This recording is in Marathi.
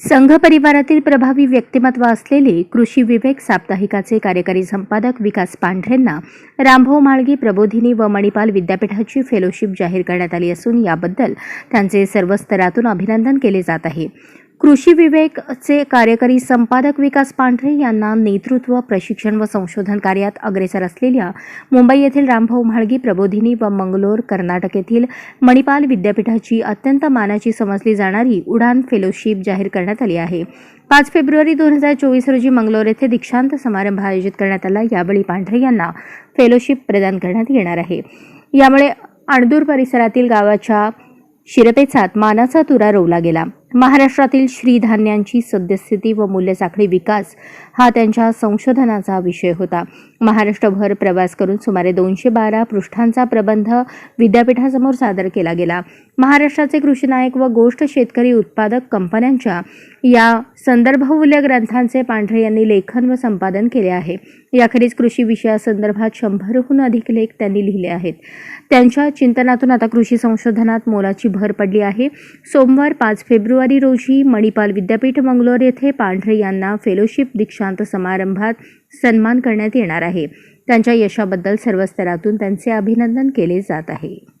संघ परिवारातील प्रभावी व्यक्तिमत्व असलेले कृषी विवेक साप्ताहिकाचे कार्यकारी संपादक विकास पांढरेंना रामभाऊ माळगी प्रबोधिनी व मणिपाल विद्यापीठाची फेलोशिप जाहीर करण्यात आली असून याबद्दल त्यांचे सर्व स्तरातून अभिनंदन केले जात आहे. कृषी विवेकचे कार्यकारी संपादक विकास पांढरे यांना नेतृत्व प्रशिक्षण व संशोधन कार्यात अग्रेसर असलेल्या मुंबई येथील रामभाऊ म्हाळगी प्रबोधिनी व मंगलोर कर्नाटक येथील मणिपाल विद्यापीठाची अत्यंत मानाची समजली जाणारी उडान फेलोशिप जाहीर करण्यात आली आहे. पाच फेब्रुवारी दोन हजार चोवीस रोजी मंगलोर येथे दीक्षांत समारंभ आयोजित करण्यात आला. यावेळी पांढरे यांना फेलोशिप प्रदान करण्यात येणार आहे. यामुळे अणदूर परिसरातील गावाच्या शिरपेचात मानाचा तुरा रोवला गेला. महाराष्ट्रातील श्रीधान्यांची सद्यस्थिती व मूल्यसाखळी विकास हा त्यांच्या संशोधनाचा विषय होता. महाराष्ट्रभर प्रवास करून सुमारे दोनशे बारा पृष्ठांचा प्रबंध विद्यापीठासमोर सादर केला गेला. महाराष्ट्राचे कृषी नायक व गोष्ट शेतकरी उत्पादक कंपन्यांच्या या संदर्भमूल्य ग्रंथांचे पांढरे यांनी लेखन व संपादन केले आहे. याखेरीज कृषी विषयासंदर्भात शंभरहून अधिक लेख त्यांनी लिहिले आहेत. त्यांच्या चिंतनातून आता कृषी संशोधनात मोलाची भर पडली आहे. सोमवार पाच फेब्रुवारी फेब्रुवारी रोजी मणिपाल विद्यापीठ मंगलोर येथे पांढरे यांना फेलोशिप दीक्षांत समारंभात सन्मान करण्यात येणार आहे. त्यांच्या यशाबद्दल सर्व स्तरातून त्यांचे अभिनंदन केले जात आहे.